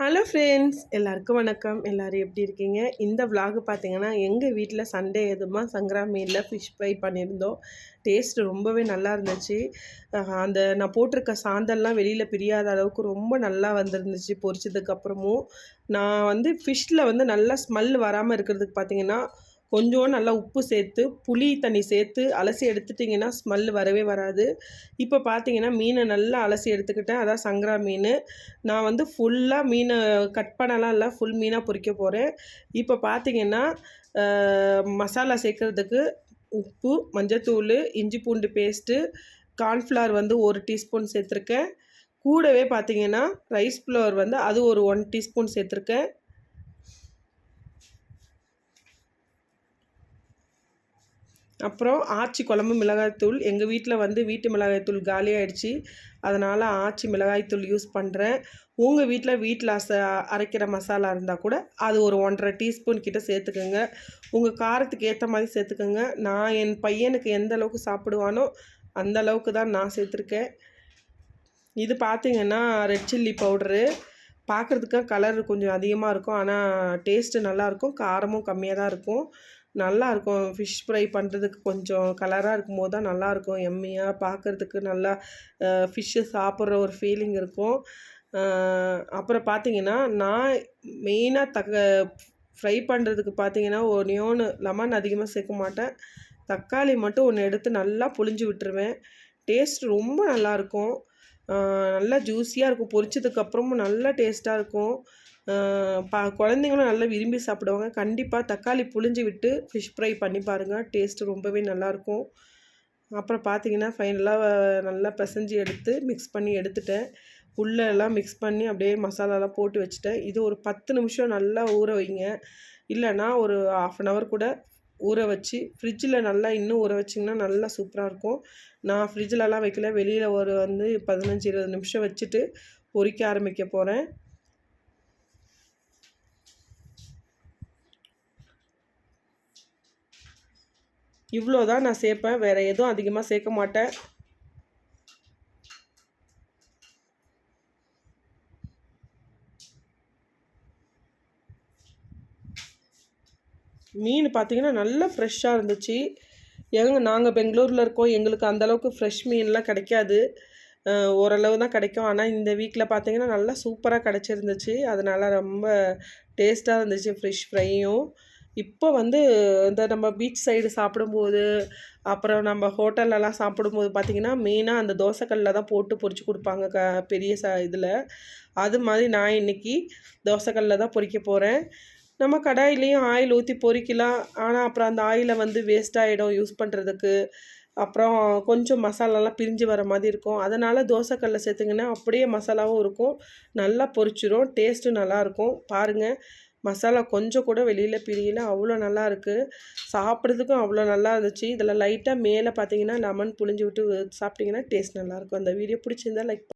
Hello friends எல்லாருக்கும் வணக்கம். எல்லோரும் எப்படி இருக்கீங்க? இந்த விலாக் பார்த்தீங்கன்னா எங்கள் வீட்டில் சண்டே எதுமா சங்கராமீனில் ஃபிஷ் ஃப்ரை பண்ணியிருந்தோம். டேஸ்ட் ரொம்பவே நல்லா இருந்துச்சு. அந்த நான் போட்டிருக்க சாந்தல்லாம் வெளியில் பிரியாத அளவுக்கு ரொம்ப நல்லா வந்துருந்துச்சு பொரிச்சதுக்கப்புறமும் நான் வந்து ஃபிஷ்ஷில் வந்து நல்லா ஸ்மெல் வராமல் இருக்கிறதுக்கு பார்த்தீங்கன்னா கொஞ்சம் நல்லா உப்பு சேர்த்து புளி தண்ணி சேர்த்து அலசி எடுத்துட்டிங்கன்னா ஸ்மெல் வரவே வராது. இப்போ பார்த்தீங்கன்னா மீனை நல்லா அலசி எடுத்துக்கிட்டேன். அதான் சங்கரா மீன். நான் வந்து ஃபுல்லாக மீனை கட் பண்ணலாம் இல்லை ஃபுல் மீனாக பொறிக்க போகிறேன் இப்போ பார்த்தீங்கன்னா மசாலா சேர்க்குறதுக்கு உப்பு மஞ்சத்தூள் இஞ்சி பூண்டு பேஸ்ட்டு கார்ன்ஃப்ளவர் வந்து ஒரு டீஸ்பூன் சேர்த்துருக்கேன். கூடவே பார்த்தீங்கன்னா ரைஸ் ஃப்ளவர் வந்து அது ஒரு ஒன் டீஸ்பூன் சேர்த்துருக்கேன். அப்புறம் ஆச்சி குழம்பு மிளகாய்த்தூள். எங்கள் வீட்டில் வந்து வீட்டு மிளகாய்த்தூள் காலியாகிடுச்சு அதனால் ஆச்சி மிளகாய்த்தூள் யூஸ் பண்ணுறேன் உங்கள் வீட்டில் வீட்டில் அச அரைக்கிற மசாலா இருந்தால் கூட அது ஒரு ஒன்றரை டீஸ்பூன் கிட்டே சேர்த்துக்கோங்க. உங்கள் காரத்துக்கு ஏற்ற மாதிரி சேர்த்துக்கோங்க. நான் என் பையனுக்கு எந்த அளவுக்கு சாப்பிடுவானோ அந்த அளவுக்கு தான் நான் சேர்த்துருக்கேன். இது பார்த்திங்கன்னா ரெட் சில்லி பவுட்ரு. பார்க்குறதுக்கு கலர் கொஞ்சம் அதிகமாக இருக்கும். ஆனால் டேஸ்ட்டு நல்லாயிருக்கும் காரமும் கம்மியாக தான் இருக்கும். நல்லாயிருக்கும். ஃபிஷ் ஃப்ரை பண்ணுறதுக்கு கொஞ்சம் கலராக இருக்கும் போது தான் நல்லாயிருக்கும். எம்மியாக பார்க்குறதுக்கு நல்லா ஃபிஷ்ஷு சாப்பிட்ற ஒரு ஃபீலிங் இருக்கும். அப்புறம் பார்த்தீங்கன்னா நான் மெயினாக தக்க ஃப்ரை பண்ணுறதுக்கு பார்த்தீங்கன்னா ஒன்று லெமன் அதிகமாக சேர்க்க மாட்டேன். தக்காளி மட்டும் ஒன்று எடுத்து நல்லா புழிஞ்சு விட்டுருவேன். டேஸ்ட் ரொம்ப நல்லாயிருக்கும். நல்லா ஜூஸியாக இருக்கும். பொரிச்சதுக்கப்புறமும் நல்லா டேஸ்ட்டாக இருக்கும். பா குழந்தைங்களும் நல்லா விரும்பி சாப்பிடுவாங்க. கண்டிப்பாக தக்காளி புளிஞ்சு விட்டு ஃபிஷ் ஃப்ரை பண்ணி பாருங்கள் டேஸ்ட்டு ரொம்பவே நல்லாயிருக்கும் அப்புறம் பார்த்தீங்கன்னா ஃபைனலாக நல்லா பிசைஞ்சு எடுத்து மிக்ஸ் பண்ணி எடுத்துட்டேன். உள்ளெல்லாம் மிக்ஸ் பண்ணி அப்படியே மசாலாலாம் போட்டு வச்சுட்டேன். இது ஒரு பத்து நிமிஷம் நல்லா ஊற வைங்க. இல்லைன்னா ஒரு ஆஃப் அன் ஹவர் கூட ஊற வச்சு ஃப்ரிட்ஜில் நல்லா இன்னும் ஊற வச்சிங்கன்னா நல்லா சூப்பராக இருக்கும். நான் ஃப்ரிட்ஜிலலாம் வைக்கல. வெளியில் ஒரு வந்து பதினஞ்சு இருபது நிமிஷம் வச்சுட்டு பொறிக்க ஆரம்பிக்க போகிறேன் இவ்வளோ தான் நான் சேர்ப்பேன். வேறு எதுவும் அதிகமாக சேர்க்க மாட்டேன். மீன் பார்த்திங்கன்னா நல்லா ஃப்ரெஷ்ஷாக இருந்துச்சு. எங்க நாங்கள் பெங்களூரில் இருக்கோம். எங்களுக்கு அந்தளவுக்கு ஃப்ரெஷ் மீன்லாம் கிடைக்காது. ஓரளவு தான் கிடைக்கும். ஆனால் இந்த வீக்கில் பார்த்திங்கன்னா நல்லா சூப்பராக கிடச்சிருந்துச்சு. அதனால் ரொம்ப டேஸ்ட்டாக இருந்துச்சு ஃப்ரெஷ் ஃப்ரையும் இப்போ வந்து இந்த நம்ம பீச் சைடு சாப்பிடும்போது அப்புறம் நம்ம ஹோட்டல்லலாம் சாப்பிடும்போது பார்த்திங்கன்னா மெயினாக அந்த தோசைக்கல்லில் தான் போட்டு பொரிச்சு கொடுப்பாங்க க பெரிய ச இதில். அது மாதிரி நான் இன்றைக்கி தோசைக்கல்லில் தான் பொரிக்க போகிறேன் நம்ம கடாயிலையும் ஆயில் ஊற்றி பொறிக்கலாம். ஆனால் அப்புறம் அந்த ஆயிலை வந்து வேஸ்ட் ஆகிடும் யூஸ் பண்ணுறதுக்கு அப்புறம் கொஞ்சம் மசாலாலாம் பிரிஞ்சு வர மாதிரி இருக்கும். அதனால் தோசைக்கல்ல சேர்த்துங்கன்னா அப்படியே மசாலாவும் இருக்கும். நல்லா பொரிச்சிரும். டேஸ்ட்டும் நல்லாயிருக்கும் பாருங்கள் மசாலா கொஞ்சம் கூட வெளியில் பிரியல. அவ்வளோ நல்லா இருக்குது சாப்பிட்றதுக்கும் அவ்வளோ நல்லா இருந்துச்சு. இதில் லைட்டாக மேலே பார்த்தீங்கன்னா லெமன் புளிஞ்சு விட்டு சாப்பிட்டிங்கன்னா டேஸ்ட் நல்லாயிருக்கும் அந்த வீடியோ பிடிச்சிருந்தா லைக்